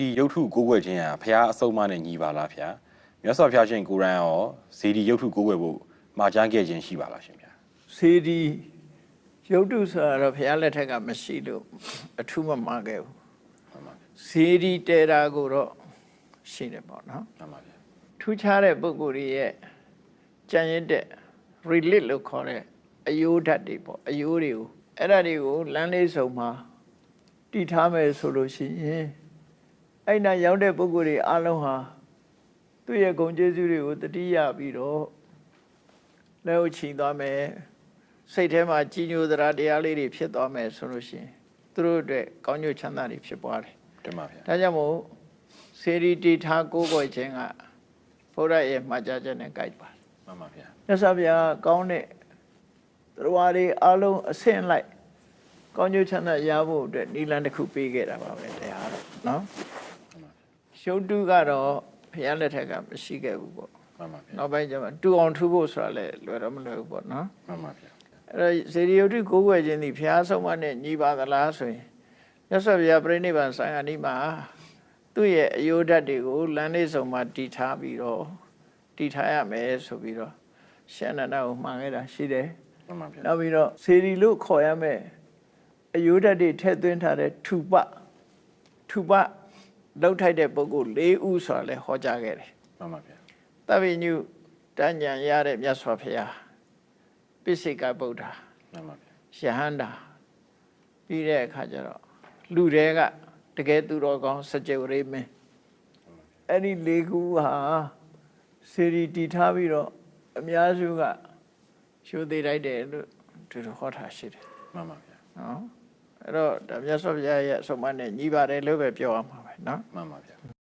ဒီရုပ်ထုကိုးကွယ်ခြင်းဟာဖះအစုံမနဲ့ညီပါလားဖះမြတ်စွာဘုရားရှင်ကိုရန်ရောဇေဒီရုပ်ထုကိုးကွယ်ဖို့မှာကြားခဲ့ခြင်းရှိပါလားရှင်ဗျာစေဒီရုပ်တုဆိုတာတော့ဘုရားလက်ထက်ကမရှိလို့အထူးမမှားခဲ့ဘူးမှန်ပါဗျာစေဒီတေတာကိုတော့ရှိတယ်ပေါ့နော်မှန်ပါဗျာထူးခြားတဲ့ပုဂ္ဂိုလ်တွေရဲ့ကြံရစ်တဲ့ relate လို့ခေါ်တဲ့အယိုးဓာတ်တွေပေါ့အယိုးတွေကိုအဲ့ဒါတွေကိုလမ်းလေးစုံမှာတည်ထားမယ်ဆိုလို့ရှိရင် အဲ့နာရောက်တဲ့ပုဂ္ဂိုလ်တွေအလုံးဟာသူ့ရဲ့ဂုဏ်ကျေးဇူးတွေကိုတတိယပြီးတော့လက်ဥချီသွားမယ်စိတ်ထဲမှာကြီးညိုသရာတရားလေးတွေဖြစ်သွားမယ်ဆိုလို့ရှိရင်သူတို့အတွက်ကောင်းကျိုးချမ်းသာတွေဖြစ်ပွားတယ်တင်ပါဗျာဒါကြောင့်မို့စေရီတီထားကိုးကွယ်ခြင်းကဘုရားရဲ့မှာကြားချက်နဲ့ကြိုက်ပါတယ်မှန်ပါဗျာ။မြတ်စွာဘုရားကောင်းတဲ့တရားတွေအလုံးအဆင့်လိုက်ကောင်းကျိုးချမ်းသာရဖို့အတွက်နိလန်တစ်ခုပေးခဲ့တာပါပဲတရားတော့နော်။ ရှုပ်တုကတော့ဘုရားလက်ထက်ကမရှိခဲ့ဘူးပေါ့မှန်ပါဗျာ။နောက်ပိုင်းကျမှတူအောင်ထူဖို့ဆိုတာလည်းလွယ်တော့မလွယ်ဘူးပေါ့နော်မှန်ပါဗျာ။အဲ့တော့စေရီယုတ်တိကိုးကွယ်ခြင်းဒီဘုရားဆုံးမနဲ့ညီပါသလားဆိုရင်မြတ်စွာဘုရားပြိဋိဘံဆိုင်အနိမှာသူ့ရဲ့အယိုးဓာတ်တွေကိုလမ်းလေးစုံမှာတည်ထားပြီးတော့တည်ထားရမယ်ဆိုပြီးတော့ရှန္ဒနာကိုမှားခဲ့တာရှိတယ်မှန်ပါဗျာ။နောက်ပြီးတော့စေရီလို့ခေါ်ရမယ်အယိုးဓာတ်တွေထည့်သွင်းထားတဲ့ထူပထူပ လောက်ထိုက်တဲ့ပုဂ္ဂိုလ်၄ဦးဆိုတာလည်းဟောကြားခဲ့တယ်မှန်ပါဗျာ။တပ္ပိညုတဉ္ဉံရတဲ့မြတ်စွာဘုရားပိစိကဗုဒ္ဓမှန်ပါဗျာယဟန္တာပြီးတဲ့အခါကျတော့လူတွေကတကယ်သူတော်ကောင်းစကြဝဠာမင်းအဲ့ဒီလေးခုဟာစေရီတီထားပြီးတော့အများစုကရှိုးသေးလိုက်တယ်လို့သူတို့ဟောထားရှိတယ်မှန်ပါဗျာနော်အဲ့တော့ဒါမြတ်စွာဘုရားရဲ့အဆုံးအမနဲ့ညီပါတယ်လို့ပဲပြောရမှာ ပဲနော်မှန်ပါဗျာ